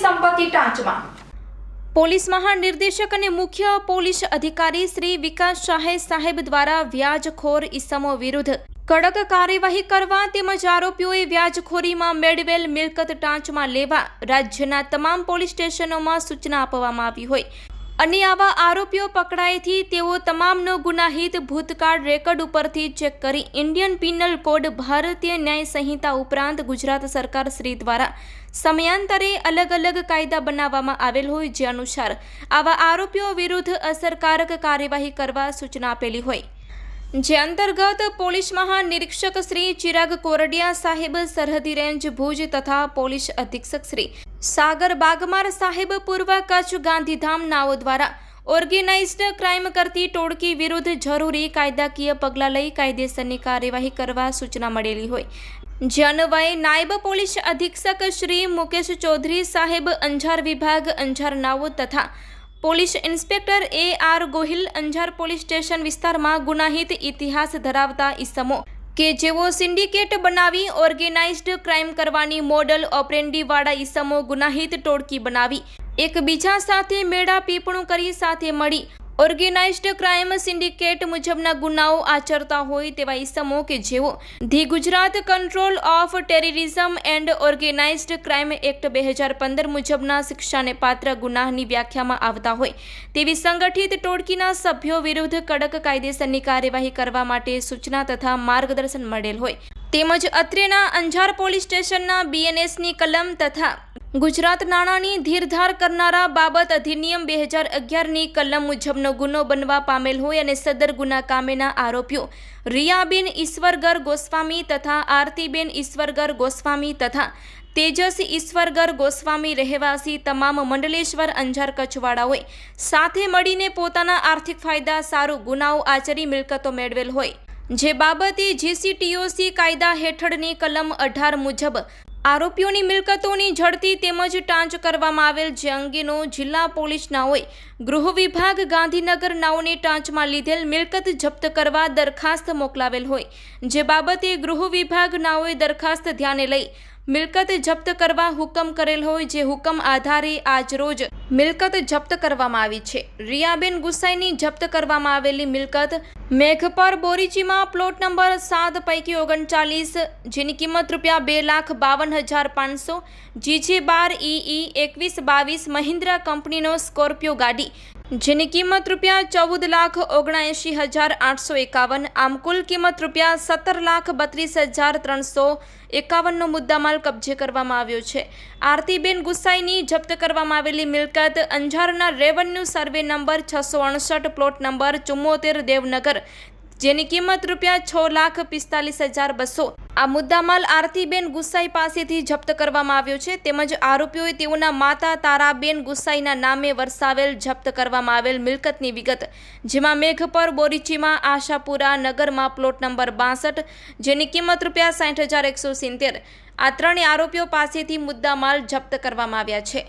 સંપત્તિ ટાંચમાં. પોલીસ મહાનિર્દેશક અને મુખ્ય પોલીસ અધિકારી શ્રી વિકાસ શાહે સાહેબ દ્વારા વ્યાજખોર ઇસમો વિરુદ્ધ કડક કાર્યવાહી કરવા તેમજ આરોપીઓએ વ્યાજખોરીમાં મેળવેલ મિલકત ટાંચમાં લેવા રાજ્યના તમામ પોલીસ સ્ટેશનોમાં સૂચના આપવામાં આવી હોય. અને આવા આરોપીઓ પકડાયથી તેઓ તમામનો ગુનાહિત ભૂતકાળ રેકર્ડ ઉપરથી ચેક કરી ઇન્ડિયન પિનલ કોડ ભારતીય ન્યાય સંહિતા ઉપરાંત ગુજરાત સરકાર શ્રી દ્વારા સમયાંતરે અલગ અલગ કાયદા બનાવવામાં આવેલ હોય જે અનુસાર આવા આરોપીઓ વિરુદ્ધ અસરકારક કાર્યવાહી કરવા સૂચના આપેલી હોય. જે અંતર્ગત પોલીસ મહાનિરીક્ષક શ્રી ચિરાગ કોરડિયા સાહેબ સરહદી રેન્જ ભુજ તથા પોલીસ અધિક્ષક શ્રી સાગર બાગમાર સાહેબ પૂર્વ કચ્છ ગાંધીધામ નાઓ દ્વારા ઓર્ગેનાઇઝડ ક્રાઇમ કરતી ટોળકી વિરુદ્ધ જરૂરી કાયદાકીય પગલાં લઈ કાયદેસરની કાર્યવાહી કરવા સૂચના મળેલી હોય. જે અન્વયે નાયબ પોલીસ અધિક્ષક શ્રી મુકેશ ચૌધરી સાહેબ અંજાર વિભાગ અંજાર નાઓ તથા police inspector A R Gohil Anjar police station વિસ્તારમાં ગુનાહિત ઇતિહાસ ધરાવતા ઇસમો કે જેઓ સિન્ડિકેટ બનાવી ઓર્ગેનાઇઝડ ક્રાઇમ કરવાની મોડલ ઓપરેન્ડીવાળા ઇસમો ગુનાહિત ટોળકી બનાવી, એકબીજા સાથે મેળા પીપણું કરી સાથે મળી ઓર્ગેનાઇઝડ ક્રાઇમ સિન્ડિકેટ મુજબના ગુનાઓ આચરતા હોય તેવા ઇસમો કે જેઓ the Gujarat control of terrorism and organised crime act બે હજાર પંદર મુજબના શિક્ષાને પાત્ર ગુનાહની વ્યાખ્યામાં આવતા હોય તેવી સંગઠિત ટોળકીના સભ્યો વિરુદ્ધ કડક કાયદેસરની કાર્યવાહી કરવા માટે સૂચના તથા માર્ગદર્શન મળેલ હોય. તેમજ અત્રેના અંજાર પોલીસ સ્ટેશનના બીએનએસની કલમ તથા ગુજરાત નાણાંની ધીરધાર કરનારા બાબત અધિનિયમ બે હજાર અગિયારની કલમ મુજબનો ગુનો બનવા પામેલ હોય અને સદર ગુના કામેના આરોપીઓ રિયાબેન ઈશ્વરગર ગોસ્વામી તથા આરતીબેન ઈશ્વરગર ગોસ્વામી તથા તેજસ ઈશ્વરગર ગોસ્વામી રહેવાસી તમામ મંડલેશ્વર અંજાર કચ્છવાળા હોય સાથે મળીને પોતાના આર્થિક ફાયદા, સારું ગુનાઓ, આચરી મિલકતો મેળવેલ હોય. જે બાબતે જીસીટીઓસી કાયદા હેઠળની કલમ અઢાર મુજબ આરોપીઓની મિલકતોની ઝડતી તેમજ ટાંચ કરવામાં આવેલ જે અંગેનો જિલ્લા પોલીસ નાઓએ ગૃહ વિભાગ ગાંધીનગર નાઓને ટાંચમાં લીધેલ મિલકત જપ્ત કરવા દરખાસ્ત મોકલાવેલ હોય. જે બાબતે ગૃહ વિભાગ નાઓએ દરખાસ્ત ધ્યાને લઈ મિલકત જપ્ત કરવા હુકમ કરેલ હોય જે હુકમ આધારે આજ રોજ મિલકત જપ્ત કરવામાં આવી છે. રિયાબેન ગુસાઈની જપ્ત કરવામાં આવેલી મિલકત મેઘપર બોરીચીમાં પ્લોટ નંબર સાત પૈકી ઓગણચાલીસ, જેની કિંમત રૂપિયા બે લાખ બાવન હજાર પાંચસો, જીજે બાર ઈ એકવીસ બાવીસ મહિન્દ્રા કંપનીનો સ્કોર્પિયો ગાડી જેની કિંમત રૂપિયા ચૌદ લાખ ઓગણએંશી હજાર આઠસો એકાવન, આમ કુલ કિંમત રૂપિયા સત્તર લાખ બત્રીસ હજાર ત્રણસો એકાવનનો મુદ્દામાલ કબજે કરવામાં આવ્યો છે. આરતીબેન ગુસાઈની જપ્ત કરવામાં આવેલી મિલકત અંજારના રેવન્યુ સર્વે નંબર છસો અડસઠ, પ્લોટ નંબર ચુમ્મોતેર, દેવનગર. જેની કિંમત રૂપિયા છ લાખ પિસ્તાલીસ હજાર બસો. આ મુદ્દામાલ આરતીબેન ગુસાઈ પાસેથી જપ્ત કરવામાં આવ્યો છે. તેમજ આરોપીઓએ તેઓના માતા તારાબેન ગુસાઈના નામે વરસાવેલ, જપ્ત કરવામાં આવેલ મિલકતની વિગત. જેમાં મેઘપર, બોરીચીમાં, આશાપુરા નગરમાં પ્લોટ નંબર બાસઠ, જેની કિંમત રૂપિયા સાઠ હજાર એકસો સિત્તેર. આ ત્રણેય આરોપીઓ પાસેથી મુદ્દામાલ જપ્ત કરવામાં આવ્યા છે.